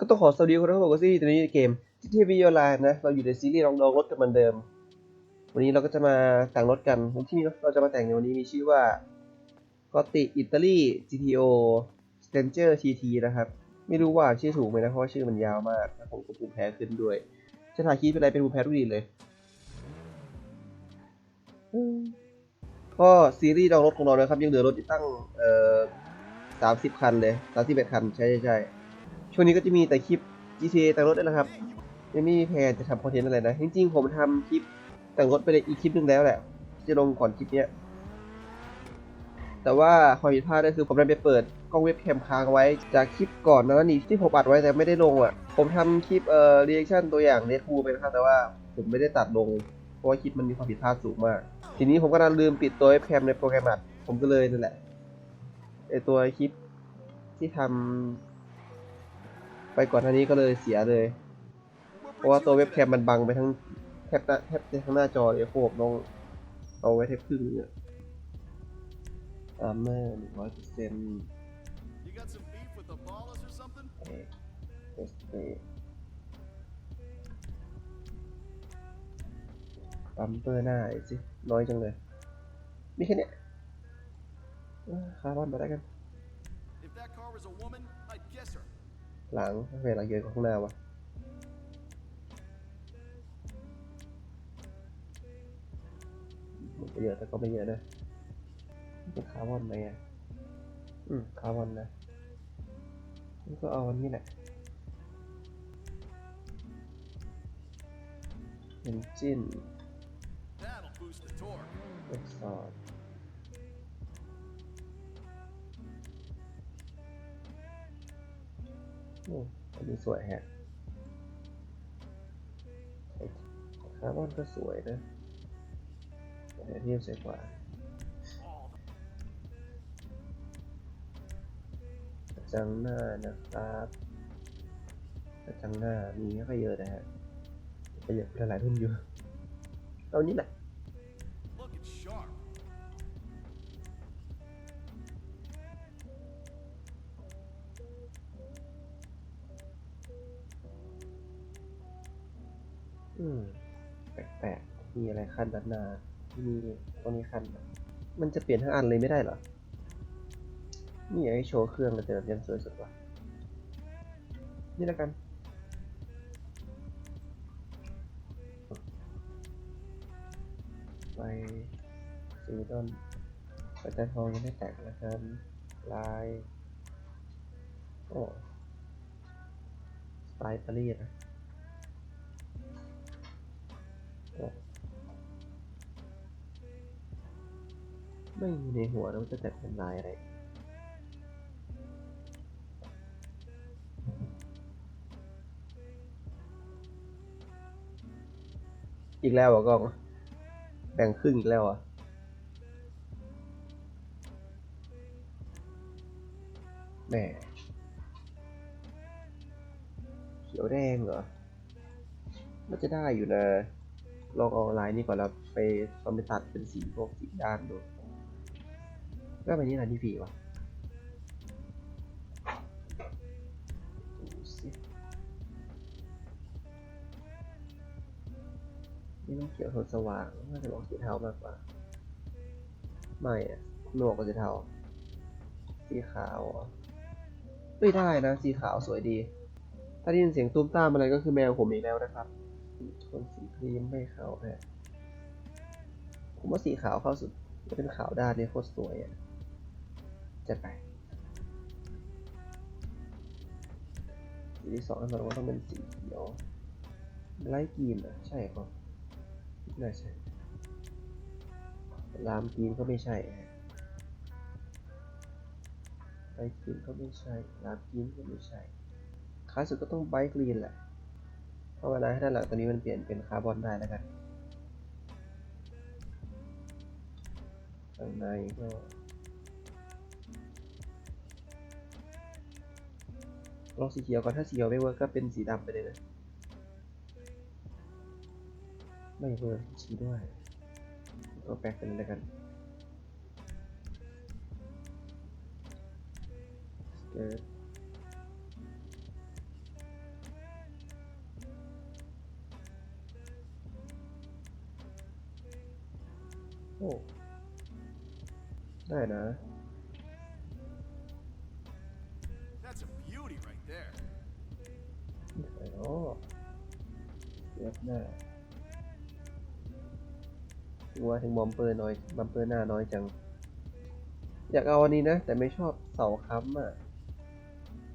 ก็ต้องขอสวัสดีคนทั้งหมดกับซีรีส์ตัวนี้เกมที่ทีวีออนไลน์นะ เราอยู่ในซีรีส์ลองดองรถกันเหมือนเดิม วันนี้เราก็จะมาแต่งรถกันที่เราจะมาแต่งในวันนี้มีชื่อว่าก็ติอิตาลี GTO Stranger TT นะครับ ไม่รู้ว่าชื่อถูกไหมนะ เพราะชื่อมันยาวมากผมก็ภูมิแพ้ขึ้นด้วย จะถ่ายคลิปเป็นไรเป็นภูมิแพ้ทุกทีเลย ก็ซีรีส์ดองรถของเรานะครับ ยังเหลือรถอีกตั้งเอ่อสามสิบคันเลยสามสิบเอ็ดคัน ใช่ใช่ใช่ ช่วงนี้ก็จะมีแต่คลิป GTA แต่งรถนี่แหละครับยังไม่มีแพนจะทำคอนเทนต์อะไรนะ จริงๆ ผมทำคลิปแต่งรถไปเลยอีกคลิปหนึงแล้วแหละ จะลงก่อนคลิปเนี้ย แต่ว่าความผิดพลาดก็คือผมได้ไปเปิดกล้องเว็บแคมค้างไว้จากคลิปก่อนหนะนี่ที่ผมอัดไว้แต่ไม่ได้ลงอะ ผมทำคลิปเอ่อรีแอคชั่นตัวอย่างเนทูไปนะครับแต่ว่าผมไม่ได้ตัดลง เพราะว่าคลิปมันมีความผิดพลาดสูงมาก ทีนี้ผมก็ลืมปิดตัวเว็บแคมในโปรแกรมอัด ผมก็เลยนั่นแหละไอตัวคลิปที่ทำ ไปก่อนหน้านี้ก็เลยเสียเลย เพราะว่าตัวเว็บแคมมันบังไปทั้งแทบด้าแทบทั้งหน้าจอเลยโคบลองเอาไว้แทบครึ่งเนี่ยอาร์เมอร์หนึ่งร้อยเปอร์เซ็นต์เอสเตปั๊มเปอร์หน้าสิ น้อยจังเลย มีแค่เนี้ยเอ้อคาร์บอนมาได้กัน If that car was a woman, หลังเวลาเยอะกว่าข้างหน้าวะมันก็เยอะแต่ก็ไม่เยอะนะมันเป็นคาร์บอนไหมอะ อืมคาร์บอนนะมันก็เอาอันนี้แหละเอนจิน That'll boost the torque. เอ็กซอน อ้อันนี้สวยแฮะคาร์บอนก็สวยนะแต่เทียบสวยกว่าจังหน้านะครับจังหน้ามีไม่ค่อยเยอะนะฮะก็เยอะหลายๆรุ่นอยู่เอานี้แหละ อืม แปลกๆ มีอะไรขั้นด้านหน้า มีตรงนี้ขั้น มันจะเปลี่ยนทั้งอันเลยไม่ได้เหรอ นี่อยากให้โชว์เครื่องกันแต่แบบยังสวยสุดว่ะ นี่ล้วกัน ไปสีดอนปัจจัยทองยังไม่แตกนะครับ ลาย โอ้ สไตล์อิตาลีนะ ไม่มีในหัวแล้วาจะจัดเป็นลายอะไรอีกแล้วเหรอกล้องแบ่งครึ่งอีกแล้วอะแหมเขียวแดงเหรอ มันจะได้อยู่นะ ลองเอาลายนี้ก่อนแล้วไปลองไปตัดเป็นสีพวกสีด้านดูก็ไปนี่อะที่ผีวะนี่ต้องเขียวโทนสว่างน่าจะลองสีเทามากกว่า ไม่อะหนวกกว่าสีเทาสีขาวไม่ได้นะ สีขาวสวยดี ถ้าได้ยินเสียงตุ้มตามอะไรก็คือแมวผมอีกแล้วนะครับ โทนสีครีมไม่เข้าแฮะผมว่าสีขาวเข้าสุดจะเป็นขาวด้านนี้โคตรสวยอะจัดไปสีที่สองแน่นอนว่าต้องเป็นสีเขียวไลท์กรีนอะใช่ครับน่าใช่ลามกรีนก็ไม่ใช่ฮะไลท์กรีนก็ไม่ใช่ลามกรีนก็ไม่ใช่คลายสุดก็ต้องไบกรีนแหละ ภาวนาให้ด้านหลังตัวนี้มันเปลี่ยนเป็นคาร์บอนได้แล้วกันข้างในก็ลองสีเขียวก่อนถ้าสีเขียวไม่เวิร์กก็เป็นสีดำไปเลยนะ ไม่เวิร์กสีด้วยตัวแปลกเป็นอะไรกันสเกิร์ โอ้ได้นะ That's a beauty right there. นี่ใส่เนาะเลือกหน้าถึงว่าถึงบอมเปอร์น้อยบัมเปอร์หน้าน้อยจัง อยากเอาอันนี้นะ แต่ไม่ชอบเสาค้ำอะ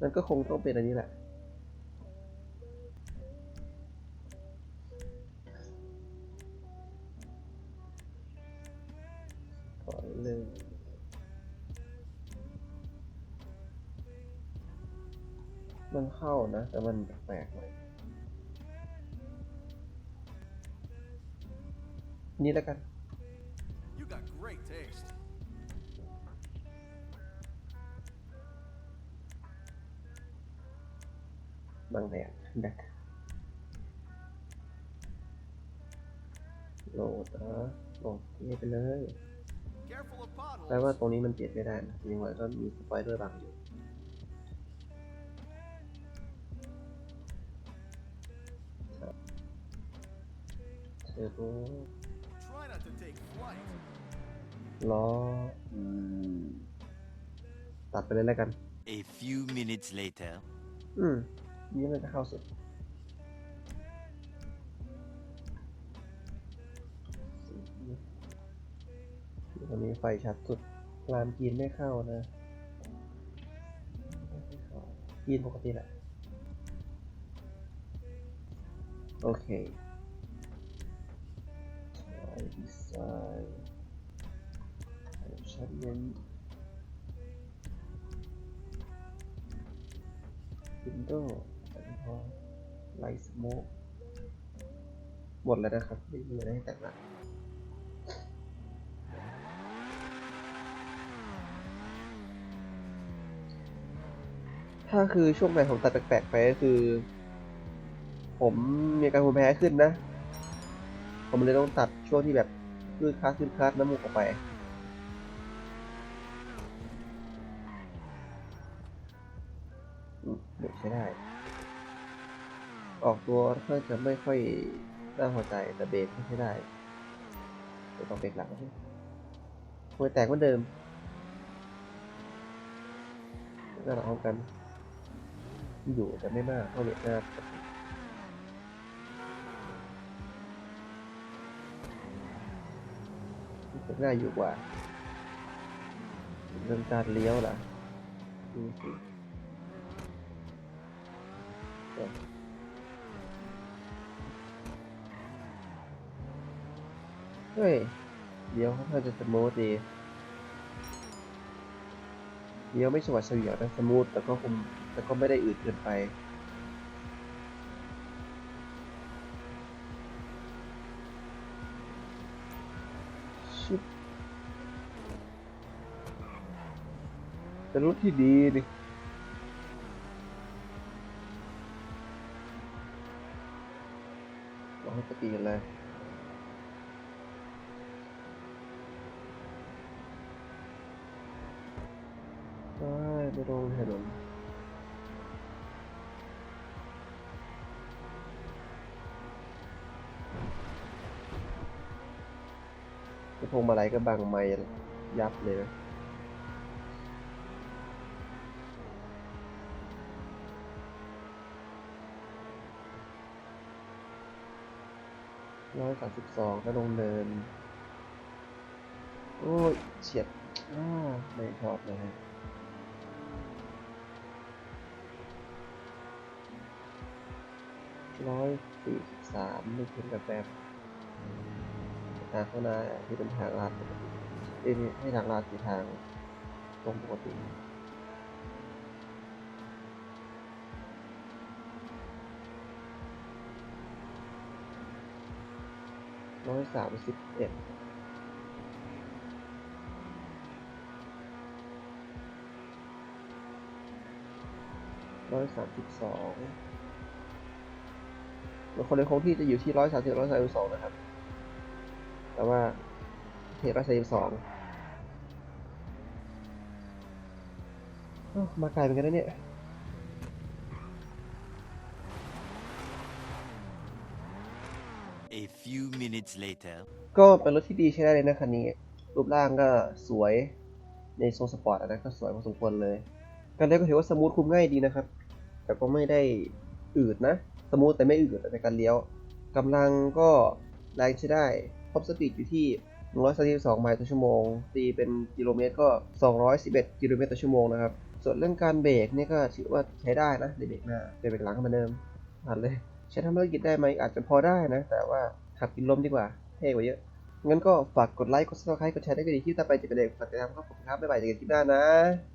มันก็คงต้องเป็นอันนี้แหละ มันเข้านะ แต่มันแปลกๆหน่อยนี่แล้วกัน You got great taste. บางแดดแดดโหลดอะโหลดนี่ไปเลย Careful of แปลว่า potholes. ตรงนี้มันเปลี่ยนไม่ได้นะยังไงก็มีสไปเดอร์บังอยู่ เทอร์โบ Try not to take flight. ล้ออืมตัดไปเลยแล้วกัน A few minutes later. อืมนี่มันจะเข้าสุดตรงนี้ไฟชัดสุดลามกินไม่เข้านะไม่เข้ากินปกติแหละ โอเคใช้ ดีไซน์ชัดเน้น Windows แล้วก็ไลท์สโมกหมดแล้วนะครับไม่มีอะไรให้แต่งละถ้าคือช่วงไหนผมตัดแปลกๆไปก็คือ ผมมีอาการภูมิแพ้ขึ้นนะ ผมเลยต้องตัดช่วงที่แบบคือคลาสขึ้นคลาสน้ำมูกออกไปอืมเบรกใช้ได้ ออกตัวก็จะไม่ค่อยน่าพอใจแต่เบรกไม่ใช้ได้เดี๋ยวต้องเบรกหลังสิมวยแตกเหมือนเดิมน้าหลังพร้อมกัน อยู่แต่ไม่มากเท่าเบรกหน้า กติเบรกหน้าอยู่กว่าเรื่องการเลี้ยวล่ะดูสิเฮ้ย เดี๋ยวเขาจะสมูทดี เดี๋ยวไม่สวัสดิ์เสียนนะสมูทแต่ก็คงแต่ก็ไม่ได้อืดเกินไป เป็นรถที่ดีดิลองให้ปกติกันเลยได้ไม่ต้องถนนกระพงมาลัยก็บังไม่ยับเลยนะ ร้อยสามสิบสองก็ลงเนิน โอ้ยเฉียดอ้าไม่ชอบเลยฮะร้อยสี่สิบสามไม่ถึงกับแบบทางข้างหน้าที่เป็นทางลาดปกติเอ้ยไม่ให้ทางลาดคือทางตรงปกติ ร้อยสามสิบเอ็ดร้อยสามสิบสองคนในคงที่จะอยู่ที่ร้อยสามสิบร้อยสามสิบสองนะครับ แต่ว่าเทร้อยสามสิบสองมาไกลเหมือนกันนะเนี่ย A few minutes later. ก็เป็นรถที่ดีใช้ได้เลยนะคันนี้ รูปร่างก็สวยในทรงสปอร์ตอันนั้นก็สวยพอสมควรเลย การเลี้ยวก็ถือว่าสมูทคุมง่ายดีนะครับ แต่ก็ไม่ได้อืดนะ สมูทแต่ไม่อืดในการเลี้ยวกำลังก็แรงใช้ได้ท็อปสปีดอยู่ที่132ไมล์ต่อชั่วโมง ตีเป็นกิโลเมตรก็ 211 กิโลเมตรต่อชั่วโมงนะครับ ส่วนเรื่องการเบรกนี่ก็ถือว่าใช้ได้นะในเบรกหน้าเบรกหลังก็เหมือนเดิมผ่านเลย ใช้ทำธุรกิจได้ไหมอาจจะพอได้นะ แต่ว่าขับกินลมดีกว่าเท่กว่าเยอะ งั้นก็ฝากกดไลค์ กดซับสไครต์กดแชร์ได้ก็ดีที่ต่อไปจะเป็นเด็กฝากติดตามครับผมครับบ๊ายบายเจอกันคลิปหน้านะ